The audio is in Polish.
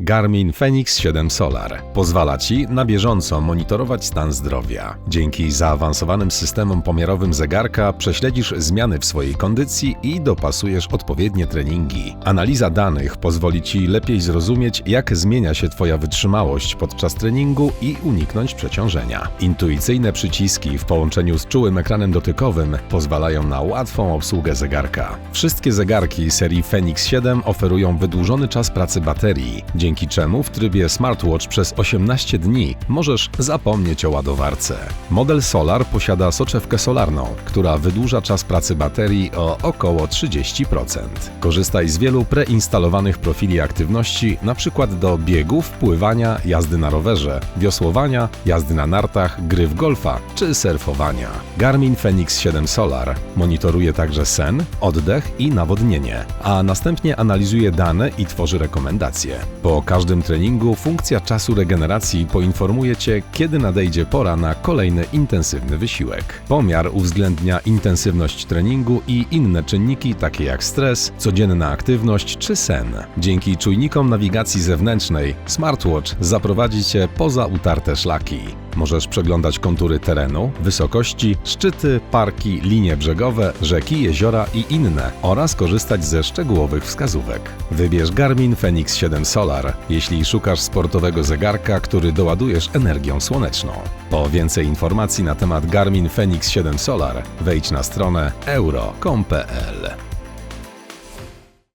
Garmin Fenix 7 Solar pozwala Ci na bieżąco monitorować stan zdrowia. Dzięki zaawansowanym systemom pomiarowym zegarka prześledzisz zmiany w swojej kondycji i dopasujesz odpowiednie treningi. Analiza danych pozwoli Ci lepiej zrozumieć, jak zmienia się Twoja wytrzymałość podczas treningu i uniknąć przeciążenia. Intuicyjne przyciski w połączeniu z czułym ekranem dotykowym pozwalają na łatwą obsługę zegarka. Wszystkie zegarki serii Fenix 7 oferują wydłużony czas pracy baterii, dzięki czemu w trybie smartwatch przez 18 dni możesz zapomnieć o ładowarce. Model Solar posiada soczewkę solarną, która wydłuża czas pracy baterii o około 30%. Korzystaj z wielu preinstalowanych profili aktywności, np. do biegów, pływania, jazdy na rowerze, wiosłowania, jazdy na nartach, gry w golfa czy surfowania. Garmin Fenix 7 Solar monitoruje także sen, oddech i nawodnienie, a następnie analizuje dane i tworzy rekomendacje. Po każdym treningu funkcja czasu regeneracji poinformuje Cię, kiedy nadejdzie pora na kolejny intensywny wysiłek. Pomiar uwzględnia intensywność treningu i inne czynniki takie jak stres, codzienna aktywność czy sen. Dzięki czujnikom nawigacji zewnętrznej smartwatch zaprowadzi Cię poza utarte szlaki. Możesz przeglądać kontury terenu, wysokości, szczyty, parki, linie brzegowe, rzeki, jeziora i inne oraz korzystać ze szczegółowych wskazówek. Wybierz Garmin Fenix 7 Solar, jeśli szukasz sportowego zegarka, który doładujesz energią słoneczną. Po więcej informacji na temat Garmin Fenix 7 Solar wejdź na stronę euro.com.pl.